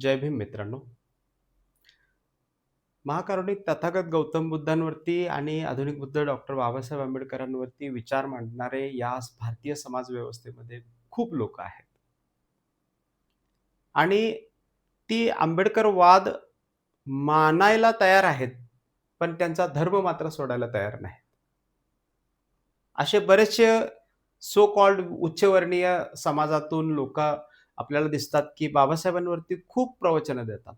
जय भीम मित्रांनो. महाकारुणिक तथागत गौतम बुद्धांवरती आणि आधुनिक बुद्ध डॉक्टर बाबासाहेब आंबेडकरांवरती विचार मांडणारे या भारतीय समाज व्यवस्थेमध्ये खूप लोक आहेत. आणि ती आंबेडकरवाद मानायला तयार आहेत, पण त्यांचा धर्म मात्र सोडायला तयार नाहीत. असे बरेचसे सो कॉल्ड उच्चवर्णीय समाजातून लोक आपल्याला दिसतात, की बाबासाहेबांवरती खूप प्रवचनं देतात.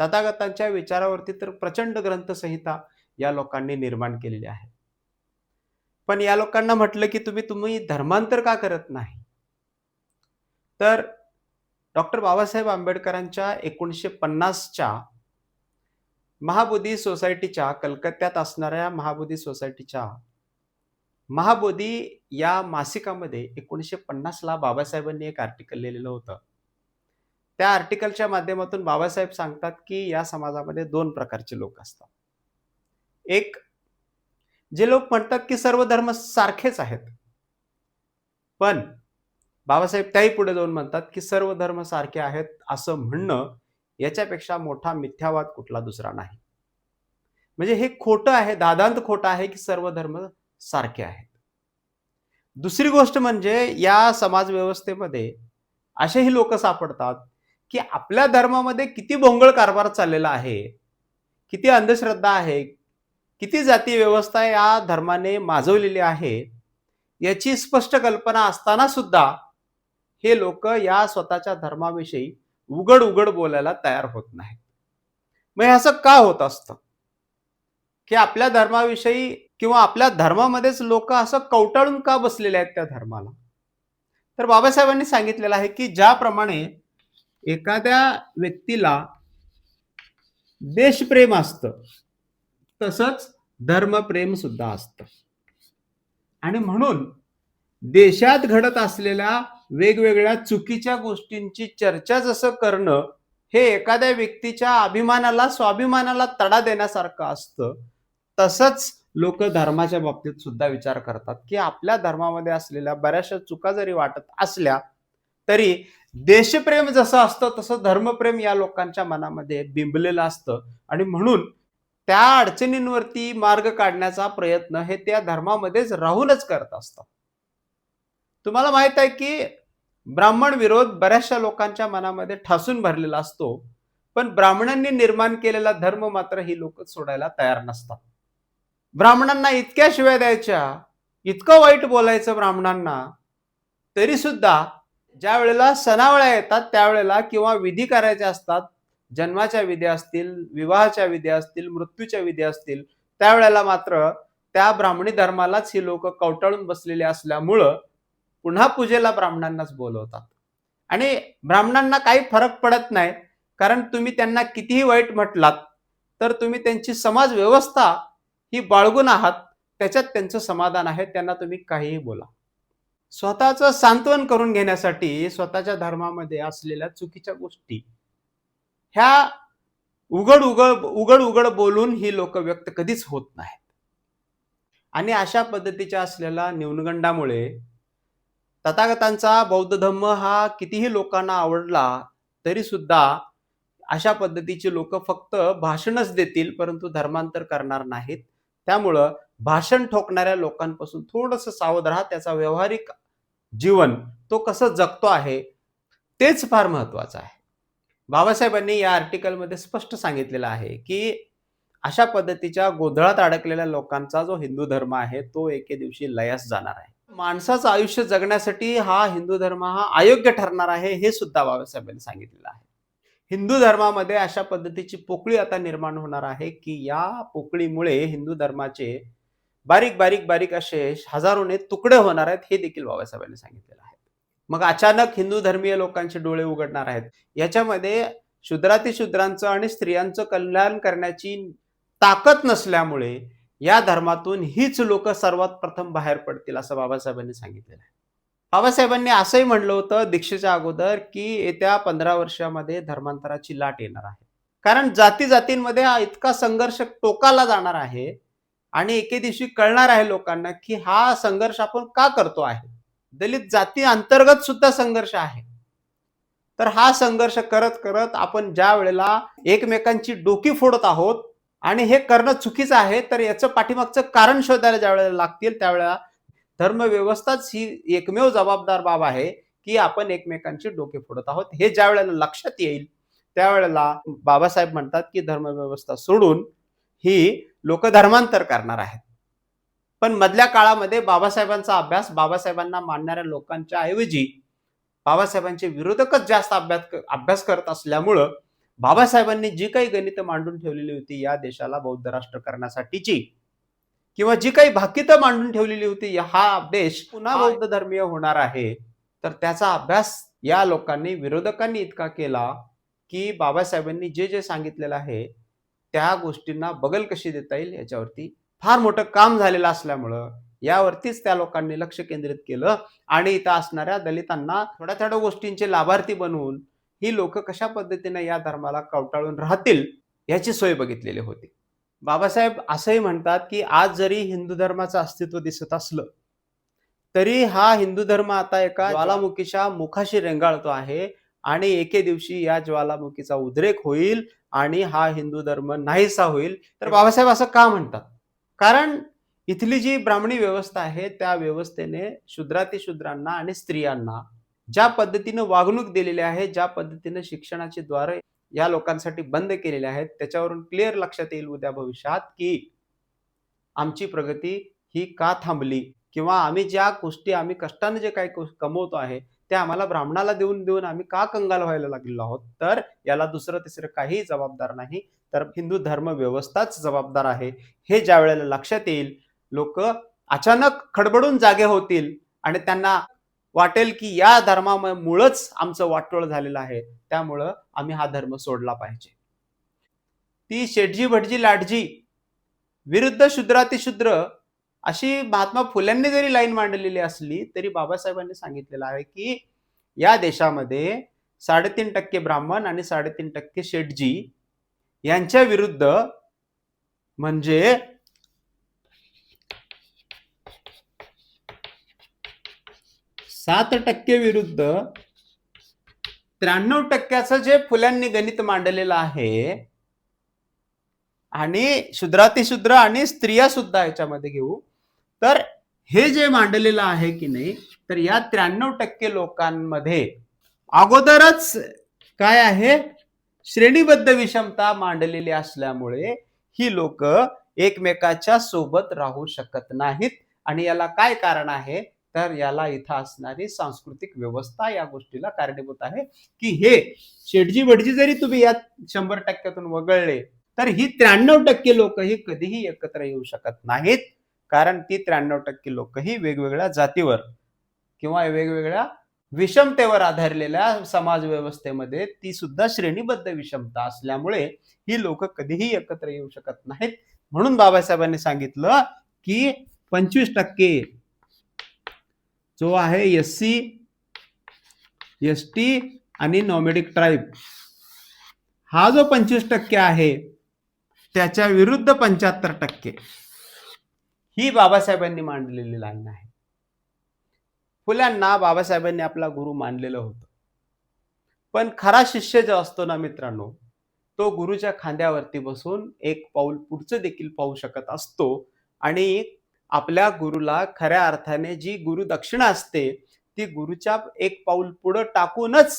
तथागतांच्या विचारावरती तर प्रचंड ग्रंथसंहिता या लोकांनी निर्माण केलेली आहे. पण या लोकांना म्हटलं, की तुम्ही तुम्ही धर्मांतर का करत नाही? तर डॉक्टर बाबासाहेब आंबेडकरांच्या 1950च्या महाबोधी सोसायटीच्या कलकत्त्यात असणाऱ्या महाबोधी सोसायटीच्या महाबोधी या मासिकामध्ये 1950 ला बाबासाहेबांनी एक आर्टिकल लिहिलेलं होतं. त्या आर्टिकलच्या माध्यमातून बाबासाहेब सांगतात, की या समाजामध्ये दोन प्रकारचे लोक असतात. एक जे लोक म्हणतात, की सर्व धर्म सारखेच आहेत. पण बाबासाहेब त्याही पुढे जाऊन म्हणतात, की सर्व धर्म सारखे आहेत असं म्हणणं याच्यापेक्षा मोठा मिथ्यावाद कुठला दुसरा नाही. म्हणजे हे खोटं आहे, दादांत खोटं आहे, की सर्व धर्म सारखे आहेत. दुसरी गोष्ट म्हणजे या समाज व्यवस्थेमध्ये असेही लोक सापडतात, की आपल्या धर्मामध्ये किती भोंगळ कारभार चाललेला आहे, किती अंधश्रद्धा आहे, किती जाती व्यवस्था या धर्माने माजवलेली आहे, याची स्पष्ट कल्पना असताना सुद्धा हे लोक या स्वतःच्या धर्माविषयी उघड-उघड बोलायला तयार होत नाहीत. मग हे असं का होत असतं? की आपल्या धर्माविषयी किंवा आपल्या धर्मामध्येच लोक असं कवटाळून का बसलेले आहेत त्या धर्माला? तर बाबासाहेबांनी सांगितलेलं आहे, की ज्याप्रमाणे एखाद्या व्यक्तीला देशप्रेम असतं, तसंच धर्मप्रेम सुद्धा असतं. आणि म्हणून देशात घडत असलेल्या वेगवेगळ्या चुकीच्या गोष्टींची चर्चा जसं करणं, हे एखाद्या व्यक्तीच्या अभिमानाला, स्वाभिमानाला तडा देण्यासारखं असतं. तसंच लोक धर्माच्या बाबतीत सुद्धा विचार करतात, की आपल्या धर्मामध्ये असलेल्या बऱ्याचशा चुका जरी वाटत असल्या, तरी देशप्रेम जसं असतं तसं धर्मप्रेम या लोकांच्या मनामध्ये बिंबलेलं असतं आणि म्हणून त्या अडचणींवरती मार्ग काढण्याचा प्रयत्न हे त्या धर्मामध्येच राहूनच करत असतात. तुम्हाला माहीत आहे, की ब्राह्मण विरोध बऱ्याचशा लोकांच्या मनामध्ये ठासून भरलेला असतो. पण ब्राह्मणांनी निर्माण केलेला धर्म मात्र ही लोक सोडायला तयार नसतात. ब्राह्मणांना इतक्या शिव्या द्यायच्या, इतकं वाईट बोलायचं ब्राह्मणांना, तरी सुद्धा ज्या वेळेला सणावळ्या येतात त्यावेळेला किंवा विधी करायच्या असतात, जन्माच्या विधी असतील, विवाहाच्या विधी असतील, मृत्यूच्या विधी असतील, त्यावेळेला मात्र त्या ब्राह्मणी धर्मालाच ही लोक कवटाळून बसलेली असल्यामुळं पुन्हा पूजेला ब्राह्मणांनाच बोलवतात. आणि ब्राह्मणांना काही फरक पडत नाही, कारण तुम्ही त्यांना कितीही वाईट म्हटलात, तर तुम्ही त्यांची समाज व्यवस्था ही बाळगून आहात, त्याच्यात त्यांचं समाधान आहे. त्यांना तुम्ही काहीही बोला. स्वतःचं सांत्वन करून घेण्यासाठी स्वतःच्या धर्मामध्ये असलेल्या चुकीच्या गोष्टी ह्या उघड-उघड उघड-उघड बोलून ही लोक व्यक्त कधीच होत नाहीत. आणि अशा पद्धतीच्या असलेल्या न्यूनगंडामुळे तथागतांचा बौद्ध धम्म हा कितीही लोकांना आवडला, तरी सुद्धा अशा पद्धतीची लोक फक्त भाषणच देतील, परंतु धर्मांतर करणार नाहीत. त्यामुळं भाषण ठोकणाऱ्या लोकांपासून थोडंसं सावध राहा. त्याचा व्यावहारिक जीवन तो कसं जगतो आहे, तेच फार महत्वाचं आहे. बाबासाहेबांनी या आर्टिकलमध्ये स्पष्ट सांगितलेलं आहे, की अशा पद्धतीच्या गोंधळात अडकलेल्या लोकांचा जो हिंदू धर्म आहे, तो एके दिवशी लयास जाणार आहे. माणसाचं आयुष्य जगण्यासाठी हा हिंदू धर्म हा अयोग्य ठरणार आहे, हे सुद्धा बाबासाहेबांनी सांगितलेलं आहे. हिंदू धर्मामध्ये अशा पद्धतीची पोकळी आता निर्माण होणार आहे, की या पोकळीमुळे हिंदू धर्माचे बारीक, बारीक, बारीक असे हजारोने तुकडे होणार आहेत, हे देखील बाबासाहेबांनी सांगितलेलं आहे. मग अचानक हिंदू धर्मीय लोकांचे डोळे उघडणार आहेत. याच्यामध्ये शूद्रातिशूद्रांचं आणि स्त्रियांचं कल्याण करण्याची ताकद नसल्यामुळे या धर्मातून हीच लोक सर्वात प्रथम बाहेर पडतील, असं बाबासाहेबांनी सांगितलेलं आहे. बाबासाहेबांनी असंही म्हणलं होतं दीक्षेच्या अगोदर, की येत्या 15 वर्षामध्ये धर्मांतराची लाट येणार आहे. कारण जाती-जातींमध्ये हा इतका संघर्ष टोकाला जाणार आहे आणि एके दिवशी कळणार आहे लोकांना, की हा संघर्ष आपण का करतो आहे. दलित जाती अंतर्गत सुद्धा संघर्ष आहे. तर हा संघर्ष करत करत आपण ज्या वेळेला एकमेकांची डोकी फोडत आहोत आणि हे करणं चुकीचं आहे तर याचं पाठीमागचं कारण शोधायला ज्या वेळेला लागतील त्यावेळेला धर्मव्यवस्थाच ही एकमेव जबाबदार बाब आहे की आपण एकमेकांची डोके फोडत आहोत. हे ज्या वेळेला लक्षात येईल त्यावेळेला बाबासाहेब म्हणतात की धर्मव्यवस्था सोडून ही लोक धर्मांतर करणार आहेत. पण मधल्या काळामध्ये बाबासाहेबांचा अभ्यास बाबासाहेबांना मानणाऱ्या लोकांच्या ऐवजी बाबासाहेबांचे विरोधकच जास्त अभ्यास अभ्यास करत असल्यामुळं बाबासाहेबांनी जी काही गणितं मांडून ठेवलेली होती या देशाला बौद्ध राष्ट्र करण्यासाठीची किंवा जी काही भाकितं मांडून ठेवलेली होती हा देश पुन्हा बौद्ध धर्मीय होणार आहे. तर त्याचा अभ्यास या लोकांनी विरोधकांनी इतका केला की बाबासाहेबांनी जे जे सांगितलेलं आहे त्या गोष्टींना बगल कशी देता येईल याच्यावरती फार मोठं काम झालेलं असल्यामुळं यावरतीच त्या लोकांनी लक्ष केंद्रित केलं आणि इथं असणाऱ्या दलितांना थोड्या थोड्या गोष्टींचे लाभार्थी बनवून ही लोक कशा पद्धतीने या धर्माला कवटाळून राहतील याची सोय बघितलेली होती. बाबासाहेब असंही म्हणतात की आज जरी हिंदू धर्माचं अस्तित्व दिसत असलं तरी हा हिंदू धर्म आता एका ज्वालामुखीच्या मुखाशी रेंगाळतो आहे आणि एके दिवशी या ज्वालामुखीचा उद्रेक होईल आणि हा हिंदू धर्म नाहीसा होईल. तर बाबासाहेब असं का म्हणतात? कारण इथली जी ब्राह्मणी व्यवस्था आहे त्या व्यवस्थेने शूद्रातिशूद्रांना आणि स्त्रियांना ज्या पद्धतीनं वागणूक दिलेली आहे ज्या पद्धतीने शिक्षणाची द्वारे या लोकांसाठी बंद केलेले आहेत. त्याच्यावरून क्लिअर लक्षात येईल उद्या भविष्यात की आमची प्रगती ही का थांबली? किंवा आम्ही ज्या गोष्टी आम्ही कष्टाने जे काही कमवतो आहे ते आम्हाला ब्राह्मणाला देऊन देऊन आम्ही का कंगाल व्हायला लागलेलो आहोत? तर याला दुसरं तिसरं काही जबाबदार नाही. तर हिंदू धर्म व्यवस्थाच जबाबदार आहे. हे ज्या वेळेला लक्षात येईल लोक अचानक खडबडून जागे होतील आणि त्यांना वाटेल की या धर्मामुळंच आमचं वाटोळ झालेलं आहे. त्यामुळं आम्ही हा धर्म सोडला पाहिजे. ती शेटजी भटजी लाटजी विरुद्ध शूद्रातिशूद्र अशी महात्मा फुल्यांनी जरी लाईन मांडलेली असली तरी बाबासाहेबांनी सांगितलेलं आहे की या देशामध्ये साडेतीन टक्के ब्राह्मण आणि साडेतीन टक्के शेटजी यांच्या विरुद्ध म्हणजे सात टक्के विरुद्ध त्र्याण्णव टक्क्याचं जे फुल्यांनी गणित मांडलेलं आहे आणि शूद्रातिशूद्र आणि स्त्रिया सुद्धा याच्यामध्ये घेऊ. तर हे जे मांडलेलं आहे की नाही तर या त्र्याण्णव टक्के लोकांमध्ये अगोदरच काय आहे? श्रेणीबद्ध विषमता मांडलेली असल्यामुळे ही लोक एकमेकाच्या सोबत राहू शकत नाहीत. आणि याला काय कारण आहे? तर याला इथं असणारी सांस्कृतिक व्यवस्था या गोष्टीला कारणीभूत आहे. की हे शेटजी वडजी जरी तुम्ही यात शंभर टक्क्यातून वगळले तर ही त्र्याण्णव टक्के लोक ही कधीही एकत्र येऊ शकत नाहीत. कारण ती त्र्याण्णव टक्के लोक ही वेगवेगळ्या जातीवर किंवा वेगवेगळ्या विषमतेवर आधारलेल्या समाज व्यवस्थेमध्ये ती सुद्धा श्रेणीबद्ध विषमता असल्यामुळे ही लोक कधीही एकत्र येऊ शकत नाहीत. म्हणून बाबासाहेबांनी सांगितलं की पंचवीस टक्के जो आहे एस सी एस टी आणि नॉमेडिक ट्राईब हा जो पंचवीस टक्के आहे त्याच्या विरुद्ध पंच्याहत्तर टक्के. ही बाबासाहेबांनी मांडलेली लाईन आहे. फुल्यांना बाबासाहेबांनी आपला गुरु मानलेलं होतं. पण खरा शिष्य जो असतो ना मित्रांनो तो गुरुच्या खांद्यावरती बसून एक पाऊल पुढचं देखील पाहू शकत असतो आणि आपल्या गुरुला खऱ्या अर्थाने जी गुरु दक्षिणा असते ती गुरुच्या एक पाऊल पुढं टाकूनच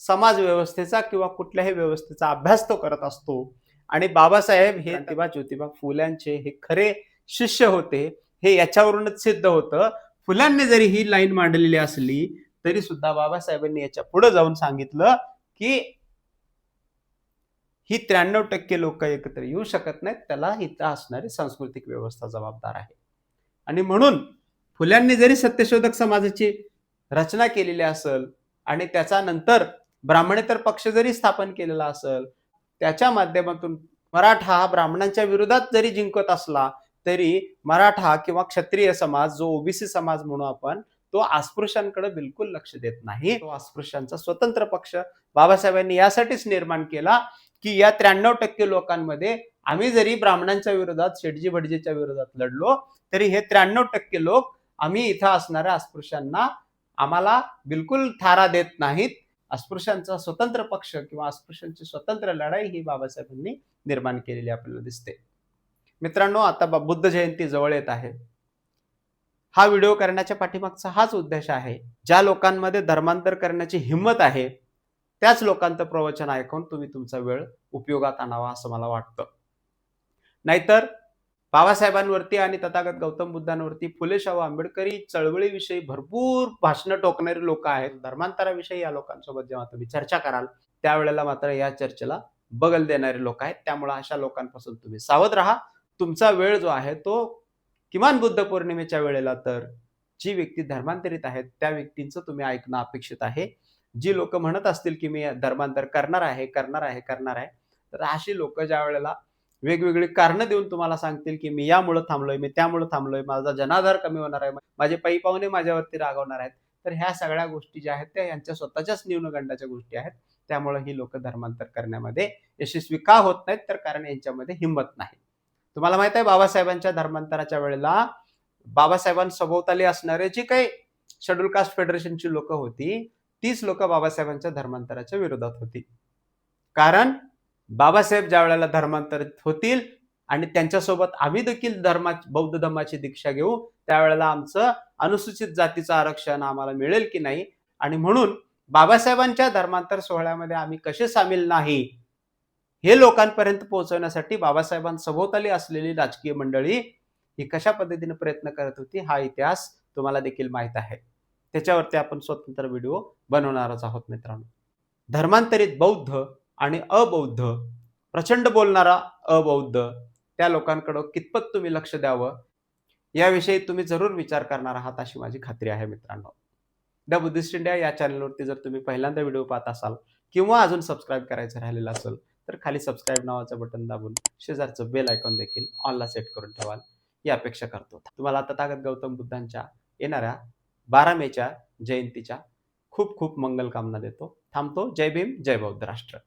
समाज व्यवस्थेचा किंवा कुठल्याही व्यवस्थेचा अभ्यास तो करत असतो. आणि बाबासाहेब हे प्रतिभा ज्योतिबा फुल्यांचे हे खरे शिष्य होते हे याच्यावरूनच सिद्ध होतं. फुलांनी जरी ही लाईन मांडलेली असली तरी सुद्धा बाबासाहेबांनी याच्यापुढे जाऊन सांगितलं की ही त्र्याण्णव टक्के लोक एकत्र येऊ शकत नाहीत त्याला इथं असणारी सांस्कृतिक व्यवस्था जबाबदार आहे. आणि म्हणून फुल्यांनी जरी सत्यशोधक समाजाची रचना केलेली असेल आणि त्याचा नंतर ब्राह्मणेतर पक्ष जरी स्थापन केलेला असेल त्याच्या माध्यमातून मराठा हा ब्राह्मणांच्या विरोधात जरी जिंकत असला तरी मराठा किंवा क्षत्रिय समाज जो ओबीसी समाज म्हणू आपण तो अस्पृश्यांकडे बिलकुल लक्ष देत नाही. तो अस्पृश्यांचा स्वतंत्र पक्ष. बाबासाहेबांनी यासाठीच निर्माण केला की या त्र्याण्णव टक्के लोकांमध्ये आम्ही जरी ब्राह्मणांच्या विरोधात शेटजी भटजीच्या विरोधात लढलो तरी हे त्र्याण्णव टक्के लोक आम्ही इथं असणाऱ्या अस्पृश्यांना आम्हाला बिलकुल थारा देत नाहीत. अस्पृश्यांचा स्वतंत्र पक्ष किंवा अस्पृश्यांची स्वतंत्र लढाई ही बाबासाहेबांनी निर्माण केलेली आपल्याला दिसते. मित्रांनो आता बुद्ध जयंती जवळ येत आहे. हा व्हिडिओ करण्याच्या पाठीमागचा हाच उद्देश आहे. ज्या लोकांमध्ये धर्मांतर करण्याची हिंमत आहे त्याच लोकांचं प्रवचन ऐकून तुम्ही तुमचा वेळ उपयोगात आणावा असं मला वाटतं. नाहीतर बाबासाहेबांवरती आणि तथागत गौतम बुद्धांवरती फुले शाहू आंबेडकरी चळवळीविषयी भरपूर भाषणं टोकणारे लोक आहेत. धर्मांतराविषयी या लोकांसोबत जेव्हा तुम्ही चर्चा कराल त्यावेळेला मात्र या चर्चेला बगल देणारे लोक आहेत. त्यामुळे अशा लोकांपासून तुम्ही सावध राहा. तुमचा वेळ जो आहे तो किमान बुद्ध पौर्णिमेच्या वेळेला तर जी व्यक्ती धर्मांतरित आहेत त्या व्यक्तींचं तुम्ही ऐकणं अपेक्षित आहे. जी लोक म्हणत असतील की मी धर्मांतर करणार आहे करणार आहे करणार आहे तर अशी लोक ज्या वेळेला वेगवेगळी कारणं देऊन तुम्हाला सांगतील की मी यामुळं थांबलोय मी त्यामुळं थांबलोय माझा जनाधार कमी होणार आहे माझे पायी पाहुणे माझ्यावरती रागवणार आहेत. तर ह्या सगळ्या गोष्टी ज्या आहेत त्या यांच्या स्वतःच्याच न्यूनगंडाच्या गोष्टी आहेत. त्यामुळे ही लोक धर्मांतर करण्यामध्ये यशस्वी का होत नाहीत तर कारण यांच्यामध्ये हिंमत नाही. तुम्हाला माहीत आहे बाबासाहेबांच्या धर्मांतराच्या वेळेला बाबासाहेबांसभोवताली असणारे जी काही शेड्यूल कास्ट फेडरेशनची लोक होती तीच लोक बाबासाहेबांच्या धर्मांतराच्या विरोधात होती. कारण बाबासाहेब ज्या वेळेला धर्मांतरित होतील आणि त्यांच्यासोबत आम्ही देखील धर्मा बौद्ध धर्माची दीक्षा घेऊ त्यावेळेला आमचं अनुसूचित जातीचं आरक्षण आम्हाला मिळेल की नाही? आणि म्हणून बाबासाहेबांच्या धर्मांतर सोहळ्यामध्ये आम्ही कसे सामील नाही? हे लोकांपर्यंत पोहोचवण्यासाठी बाबासाहेबांसभोवताली असलेली राजकीय मंडळी ही कशा पद्धतीने प्रयत्न करत होती हा इतिहास तुम्हाला देखील माहीत आहे. त्याच्यावरती आपण स्वतंत्र व्हिडिओ बनवणारच आहोत मित्रांनो. धर्मांतरित बौद्ध आणि अबौद्ध प्रचंड बोलणारा अबौद्ध त्या लोकांकडं कितपत तुम्ही लक्ष द्यावं? याविषयी तुम्ही जरूर विचार करणार आहात अशी माझी खात्री आहे मित्रांनो. द बुद्धिस्ट इंडिया या चॅनलवरती जर तुम्ही पहिल्यांदा व्हिडिओ पाहत असाल किंवा अजून सबस्क्राईब करायचं राहिलेलं असेल तर खाली सबस्क्राईब नावाचं बटन दाबून शेजारचं बेल आयकॉन देखील ऑनला सेट करून ठेवाल. ही अपेक्षा करतो. तुम्हाला आता तागत गौतम बुद्धांच्या येणाऱ्या बारा मेच्या जयंतीच्या खूप खूप मंगल कामना देतो. थांबतो. जय भीम जय बौद्ध राष्ट्र.